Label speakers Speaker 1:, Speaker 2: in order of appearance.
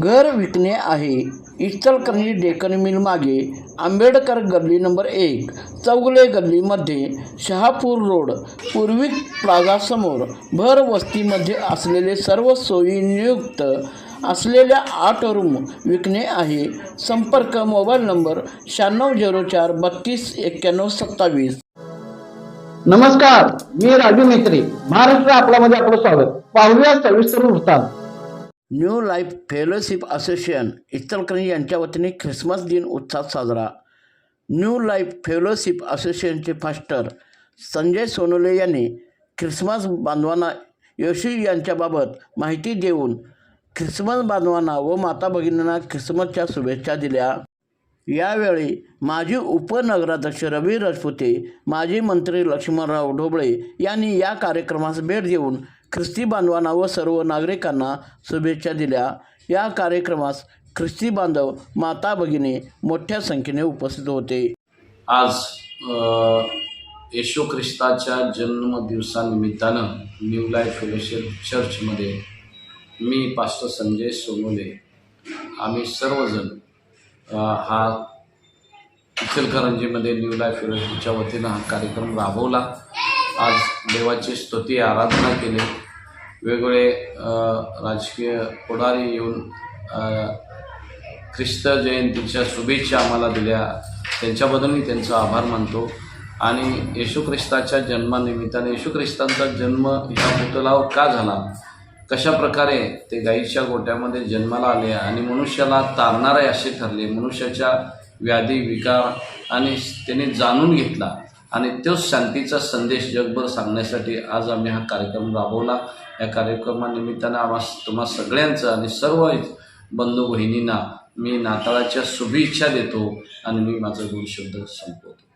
Speaker 1: घर विकणे आहे. इचलकरंजी डेक्कन मिल मागे आंबेडकर गल्ली नंबर एक चौगले गल्लीमध्ये शहापूर रोड पूर्वी प्लाझासमोर भर वस्तीमध्ये असलेले सर्व सोयीनियुक्त असलेल्या आठ रूम विकणे आहे. संपर्क मोबाईल नंबर शहाण्णव झिरो चार बत्तीस एक्क्याण्णव सत्तावीस.
Speaker 2: नमस्कार मी राजू मेत्री. महाराष्ट्र आपल्यामध्ये आपलं स्वागत. पाहूया सविस्तर वृत्तांत.
Speaker 1: New life fellowship association Ichalkaranji यांच्या वतीने ख्रिसमस दिन उत्साहात साजरा. न्यू लाईफ फेलोशिप असोसिएशनचे फास्टर संजय सोनोले यांनी ख्रिसमस बांधवांना योशी यांच्याबाबत माहिती देऊन ख्रिसमस बांधवांना व माता भगिनींना ख्रिसमसच्या शुभेच्छा दिल्या. यावेळी माजी उपनगराध्यक्ष रवी राजपुते माजी मंत्री लक्ष्मणराव ढोबळे यांनी या कार्यक्रमास भेट देऊन ख्रिस्ती बांधवांना व सर्व नागरिकांना शुभेच्छा दिल्या. या कार्यक्रमास ख्रिस्ती बांधव माता भगिनी मोठ्या संख्येने उपस्थित होते.
Speaker 3: आज येशू ख्रिस्ताच्या जन्मदिवसानिमित्तानं न्यू लाईफ फेलोशिप चर्चमध्ये मी पास्टर संजय सोनोले आम्ही सर्वजण हा इचलकरंजीमध्ये न्यू लाईफ फेलोशिपच्या वतीनं हा कार्यक्रम राबवला. आज देवाची स्तुती आराधना केली. वेगवेगळे राजकीय पुढारी येऊन ख्रिस्त जयंतीच्या शुभेच्छा आम्हाला दिल्या. त्यांच्याबद्दल मी त्यांचा आभार मानतो. आणि येशू ख्रिस्ताच्या जन्मानिमित्ताने येशू ख्रिस्तांचा जन्म ह्या पुतलावर का झाला? कशा प्रकारे ते गाईच्या गोट्यामध्ये जन्माला आले आणि मनुष्याला तारणारे असे ठरले? मनुष्याच्या व्याधी विकार आणि त्याने जाणून घेतला. आणि तोच शांतीचा संदेश जगभर सांगण्यासाठी आज आम्ही हा कार्यक्रम राबवला. या कार्यक्रमानिमित्तानं आम्हा तुम्हा सगळ्यांचं आणि सर्व बंधू बहिणींना मी नाताळाच्या शुभेच्छा देतो आणि मी माझं गुणशब्द संपवतो.